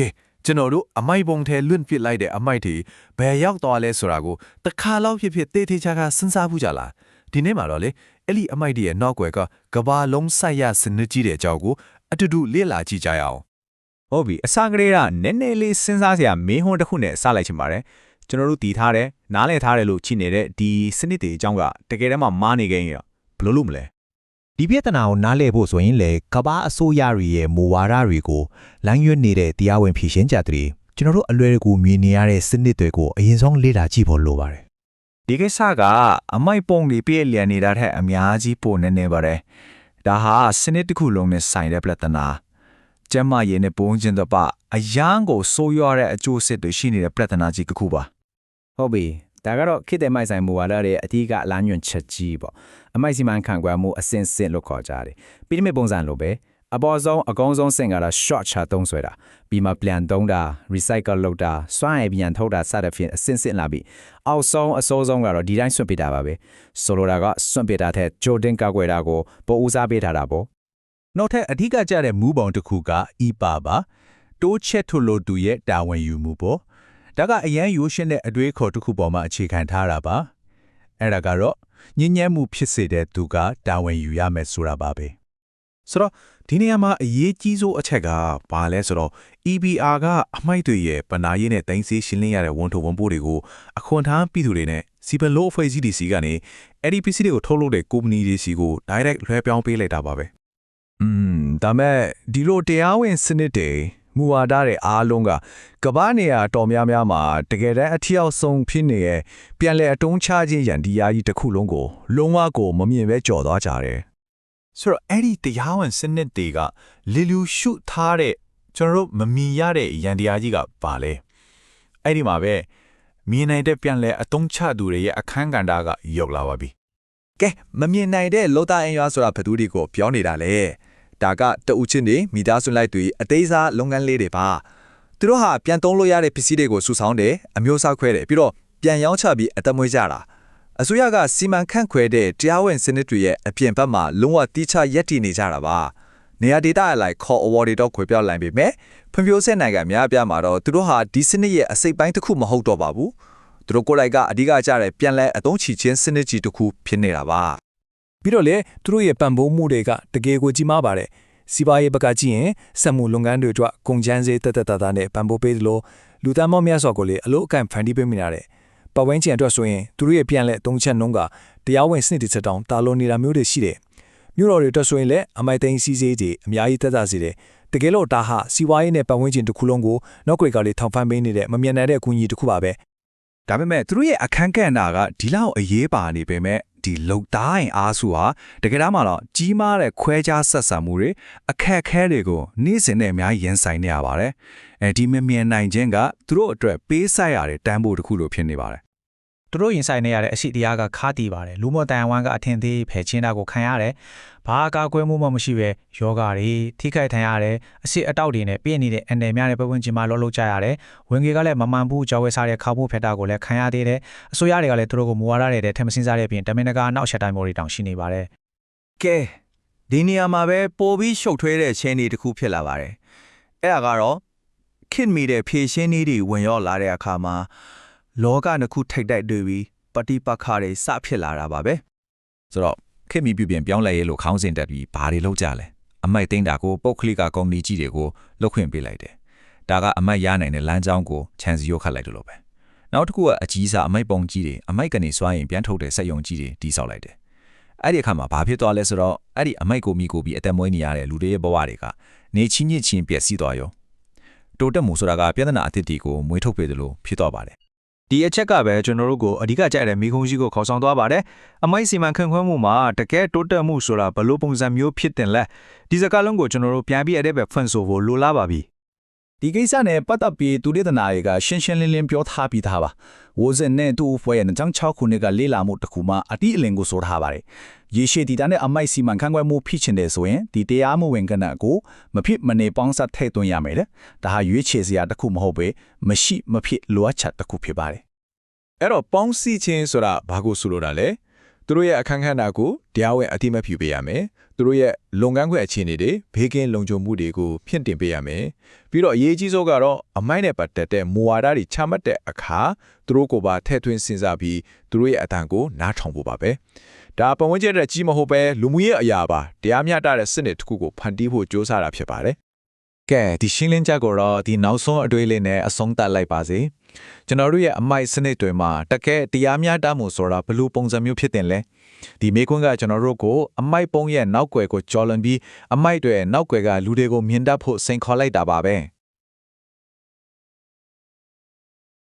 ကဲကျွန်တော်တို့အမိုက်ပုံထဲလွင့်ပစ်လိုက်တဲ့အမိုက်တွေဘယ်ရောက်သွားလဲဆိုတာကိုတစ်ခါလောက်ဖြစ်ဖြစ်တေးသေးချာချာစဉ်းစားဘူးကြလားဒီနေ့မှာတော့လေအဲ့ဒီအမိုက်တွေရဲ့နောက်ွယ်ကကဘာလုံးဆိုင်ရစနစ်ကြီးတဲ့အကြောင်းကိုအတူတူလေ့လာကြည့်ကြရအောင်ဟုတ်ပြီအစကလေးကနည်းနည်းလေးစဉ်းစားစရာမင်းဟွန်းတစ်ခုနဲ့စလိုက်ချင်ပါတယ်ကျွန်တော်တို့တည်ထားတယ်နားလည်ထားတယ်လို့ချိနေတဲ့ဒီစနစ်တွေအကြောင်းကတကယ်တမ်းမှမားနေခဲ့ရင်တော့ဘယ်လိုလုပ်မလဲ ဒီပြဿနာကိုနားလည်ဖို့ဆိုရင်လေကမ္ဘာအစိုးရတွေရဲ့မူဝါဒတွေကိုလမ်းရွက်နေတဲ့တရားဝင်ဖြည့်ရှင်းချက်တွေကျွန်တော်တို့အလွယ်တကူမြင်နေရတဲ့စနစ်တွေကိုအရင်ဆုံးလေ့လာကြည့်ဖို့လိုပါတယ်ဒီကိစ္စကအမိုက်ပုံတွေပြည့်လျက်နေတာထက်အများကြီးပိုနေနေပါတယ်ဒါဟာစနစ်တစ်ခုလုံးနဲ့ဆိုင်တဲ့ပြဿနာကျမရေနဲ့ပုံချင်းတော့ပအရန်ကိုဆိုးရွားတဲ့အကျိုးဆက်တွေရှိနေတဲ့ပြဿနာကြီးတစ်ခုပါဟုတ်ပြီ ဒါကတော့ခေတ်တဲ့မိုက်ဆိုင်မူဝါဒရဲ့အဓိကလမ်းညွှန်ချက်ကြီးပေါ့အမိုက်စီမံခန့်ခွဲမှုအစင်စင်လို့ခေါ်ကြတယ်ပိရမစ်ပုံစံလိုပဲအပေါ်ဆုံးအကောင်းဆုံးစင်ကတော့ short ချသုံးဆွဲတာပြီးမှပြန်သုံးတာ recycle လုပ်တာစွမ်းရည်ပြန်ထုတ်တာစသဖြင့်အစင်စင်လာပြီးအောက်ဆုံးအစိုးဆုံးကတော့ဒီတိုင်းဆွန့်ပစ်တာပါပဲဆိုလိုတာကဆွန့်ပစ်တာထက်ကြိုတင်ကောက်ွယ်တာကိုပိုဦးစားပေးထားတာပေါ့နောက်ထပ်အဓိကကျတဲ့မူပုံတစ်ခုက EPA ပါတိုးချက်ထုတ်လို့သူရဲ့တာဝန်ယူမှုပေါ့ ဒါကအရန်ရိုးရှင်းတဲ့အတွေးခေါ်တစ်ခုပေါ်မှာအခြေခံထားတာပါအဲ့ဒါကတော့ညဉ့်ညမ်းမှုဖြစ်စေတဲ့သူကတာဝန်ယူရမယ်ဆိုတာပါပဲဆိုတော့ဒီနေရာမှာအရေးကြီးဆုံးအချက်ကဘာလဲဆိုတော့ EBR ကအမိုက်တွေရဲ့ပနာရေးနဲ့တိုင်းစေးရှင်းလင်းရတဲ့ဝန်ထုပ်ဝန်ပိုးတွေကိုအခွန်ထမ်းပြည်သူတွေနဲ့စီပလိုအဖွဲ့အစည်းတွေစီကနေအဲ့ဒီ PC တွေကိုထုတ်လုပ်တဲ့ကုမ္ပဏီတွေစီကို direct လွှဲပြောင်းပေးလိုက်တာပါပဲอืมဒါမဲ့ဒီလိုတရားဝင်စနစ်တွေ မူဝါဒတွေအားလုံးကကမ္ဘာနေရာတော်များများမှာတကယ်တမ်းအထီရောက်ဆုံးဖြစ်နေရဲ့ပြန်လဲအတုံးချခြင်းရန်ဒီယာကြီးတစ်ခုလုံးကိုလုံးဝကိုမမြင်ပဲကြော်သွားကြတယ်ဆိုတော့အဲ့ဒီတရားဝင်စနစ်တွေကလီလူရှုထားတဲ့ကျွန်တော်တို့မမြင်ရတဲ့ရန်ဒီယာကြီးကပါလဲအဲ့ဒီမှာပဲမြင်နိုင်တဲ့ပြန်လဲအတုံးချသူတွေရဲ့အခန်းကဏ္ဍကရောက်လာပါပြီကဲမမြင်နိုင်တဲ့လောသားအင်ရွာဆိုတာဘယ်သူတွေကိုပြောနေတာလဲ ဒါကတအုပ်ချင်းတွေမိသားစုလိုက်တွေအသေးစားလုပ်ငန်းလေးတွေပါသူတို့ဟာပြန်သုံးလို့ရတဲ့ပစ္စည်းတွေကိုစုဆောင်းတယ်အမျိုးအစားခွဲတယ်ပြီးတော့ပြန်ရောင်းချပြီးအသက်မွေးကြတာအစိုးရကစီမံခန့်ခွဲတဲ့တရားဝင်စနစ်တွေရဲ့အပြင်ဘက်မှာလုံးဝတိကျရက်တည်နေကြတာပါနေရာဒေတာအလိုက်ခေါ် award တွေတော့ခွေပြောက်လိုက်ပြီမဲ့ဖွံ့ဖြိုးဆဲနိုင်ငံများအပြားမှာတော့သူတို့ဟာဒီစနစ်ရဲ့အစိတ်ပိုင်းတစ်ခုမဟုတ်တော့ပါဘူးသူတို့ကိုယ်လိုက်ကအဓိကကျတဲ့ပြန်လဲအသုံးချခြင်းစနစ်ကြီးတစ်ခုဖြစ်နေတာပါ ပြီးတော့လေသူတို့ရဲ့ပံ့ပိုးမှုတွေကတကယ်ကိုကြီးမားပါတယ်စီးပွားရေးဘက်ကကြည့်ရင်စက်မှုလုပ်ငန်းတွေအတွက်ကုန်ကျန်းစေးတက်တက်တာတာနဲ့ပံ့ပိုးပေးသလိုလူသားမောများစွာကိုလေအလို့အကန့်ဖန်တီးပေးမိတာတဲ့ပတ်ဝန်းကျင်အတွက်ဆိုရင်သူတို့ရဲ့ပြန်လဲသုံးချက်နှုန်းကတရားဝင်စနစ်တစ်ချက်တောင်တာလွန်နေတာမျိုးတွေရှိတယ်မြို့တော်တွေအတွက်ဆိုရင်လည်းအမိုက်သိန်းစီးစေးတွေအများကြီးတက်တာစေတယ်တကယ်လို့ဒါဟာစီးပွားရေးနဲ့ပတ်ဝန်းကျင်တစ်ခုလုံးကိုနောက်ွယ်ကလေးထောင်ဖန်ပေးနေတဲ့မမြင်နိုင်တဲ့အကူအညီတစ်ခုပါပဲဒါပေမဲ့သူတို့ရဲ့အခန်းကဏ္ဍကဒီလောက်အရေးပါနေပေမဲ့ ဒီလုံသားရင်အားစုဟာတကယ်တမ်းမှာတော့ကြီးမားတဲ့ခွဲခြားဆက်ဆံမှုတွေအခက်အခဲတွေကိုနေ့စဉ်နဲ့အများကြီးရင်ဆိုင်နေရပါတယ်။အဲဒီမမြင်နိုင်ခြင်းကသူတို့အတွက်ပေးဆက်ရတဲ့တန်းဖို့တစ်ခုလိုဖြစ်နေပါတယ် သူတို့ရင်ဆိုင်နေရတဲ့အရှိတရားကခါတီးပါတယ်လူမော်တန်ဝမ်ကအထင်သေးဖယ်ချင်းတာကိုခံရတယ်ဘာအကာကွယ်မှုမှမရှိပဲယောဂါတွေထိခိုက်ထန်ရတယ်အရှိအတောက်တွေနဲ့ပြည့်နေတဲ့အန်တယ်များတဲ့ပတ်ဝန်းကျင်မှာလောလောကြရတယ်ဝင်ကြီးကလည်းမမှန်ဘူးကြောက်ဝဲစားတဲ့ခါဖို့ဖက်တာကိုလည်းခံရသေးတယ်အစိုးရတွေကလည်းသူတို့ကိုမူဝါဒတွေတဲ့ထင်မစင်းစားတဲ့အပြင်တမင်တကာနောက်ချက်တိုင်းမျိုးတွေတောင်ရှိနေပါတယ်ကဲဒီနေရာမှာပဲပိုပြီးရှုပ်ထွေးတဲ့ချင်းတွေတစ်ခုဖြစ်လာပါတယ်အဲ့ဒါကတော့ခင်မီတဲ့ဖြည့်ရှင်းနည်းတွေဝင်ရောက်လာတဲ့အခါမှာ လောကနှစ်ခုထိတ်တိုက်တွေ့ပြီးပฏิပတ်ခါတွေစဖြစ်လာတာပါပဲ။ဆိုတော့ခင်မီပြုပြင်ပြောင်းလဲရေးလို့ခေါင်းစဉ်တက်ပြီးဘာတွေလုပ်ကြလဲ။အမိုက်သိမ်းတာကိုပုတ်ခလီကကုမ္ပဏီကြီးတွေကိုလုတ်ခွင့်ပေးလိုက်တယ်။ဒါကအမိုက်ရနိုင်တဲ့လမ်းကြောင်းကိုခြံစည်းရိုးခတ်လိုက်တယ်လို့ပဲ။နောက်တစ်ခုကအကြီးစားအမိုက်ပုံကြီးတွေအမိုက်ကနေစွာရင်ပြန်ထုတ်တဲ့စက်ယုံကြီးတွေတိစောက်လိုက်တယ်။အဲ့ဒီအခါမှာဘာဖြစ်သွားလဲဆိုတော့အဲ့ဒီအမိုက်ကိုမိကိုပြီးအသက်မွေးနေရတဲ့လူတွေရဲ့ဘဝတွေကနေချင်းညစ်ချင်းပျက်စီးသွားရော။တိုတက်မှုဆိုတာကပြဿနာအသစ်တွေကိုမွေးထုတ်ပေးတယ်လို့ဖြစ်သွားပါတယ် ဒီအချက်ကပဲကျွန်တော်တို့ကိုအဓိကကြိုက်တဲ့မိခုံးကြီးကိုခေါ်ဆောင်သွားပါတယ်။အမိုက်စီမံခန့်ခွဲမှုမှာတကယ်တိုးတက်မှုဆိုတာဘယ်လိုပုံစံမျိုးဖြစ်တင်လဲ။ဒီစကားလုံးကိုကျွန်တော်တို့ပြန်ပြီးအဲ့ဒီပဲဖွင့်ဆိုဖို့လိုလားပါပြီ။ ဒီကိစ္စနဲ့ပတ်သက်ပြီးသူဒေသနာတွေကရှင်းရှင်းလင်းလင်းပြောထားပြီးသားပါဝိုဇင်နဲ့သူ့ဖွဲ့ရဲ့2006ခုနှစ်ကလေးလာမှုတစ်ခုမှအတိအလင်းကိုဆိုထားပါတယ်ရေရှည်တည်တဲ့အမိုက်စီမံခန့်ခွဲမှုဖြစ်ချင်တယ်ဆိုရင်ဒီတရားမဝင်ကနကိုမဖြစ်မနေပေါင်းစပ်ထည့်သွင်းရမယ်တဲ့ဒါဟာရွေးချယ်စရာတစ်ခုမဟုတ်ပဲမရှိမဖြစ်လိုအပ်ချက်တစ်ခုဖြစ်ပါတယ်အဲ့တော့ပေါင်းစည်းခြင်းဆိုတာဘာကိုဆိုလိုတာလဲ သူတို့ရဲ့အခန်းခန်းနာကိုတရားဝင်အတိမတ်ပြုပေးရမယ်သူတို့ရဲ့လုပ်ငန်းခွင်အခြေအနေတွေဘေးကင်းလုံခြုံမှုတွေကိုဖြင့်တင်ပေးရမယ်ပြီးတော့အရေးကြီးဆုံးကတော့အမိုက်နဲ့ပတ်သက်တဲ့မူဝါဒတွေချမှတ်တဲ့အခါသူတို့ကိုပါထည့်သွင်းစဉ်းစားပြီးသူတို့ရဲ့အတန်ကိုနားထောင်ဖို့ပါပဲဒါပတ်ဝန်းကျင်တဲ့ကြီးမဟုတ်ပဲလူမှုရေးအရာပါတရားမျှတတဲ့စနစ်တစ်ခုကိုဖန်တီးဖို့ကြိုးစားတာဖြစ်ပါတယ် ကဲဒီရှင်းလင်းချက်ကိုတော့ဒီနောက်ဆုံးအတွေ့အလေးနဲ့အဆုံးသတ်လိုက်ပါစေကျွန်တော်တို့ရဲ့အမိုက်စနစ်တွေမှာတကယ်တရားမျှတမှုဆိုတာဘယ်လိုပုံစံမျိုးဖြစ်တင်လဲဒီမေကွန်းကကျွန်တော်တို့ကိုအမိုက်ပုံးရဲ့နောက်ွယ်ကိုကြော်လွန်ပြီးအမိုက်တွေရဲ့နောက်ွယ်ကလူတွေကိုမြင်တတ်ဖို့စိန်ခေါ်လိုက်တာပါပဲ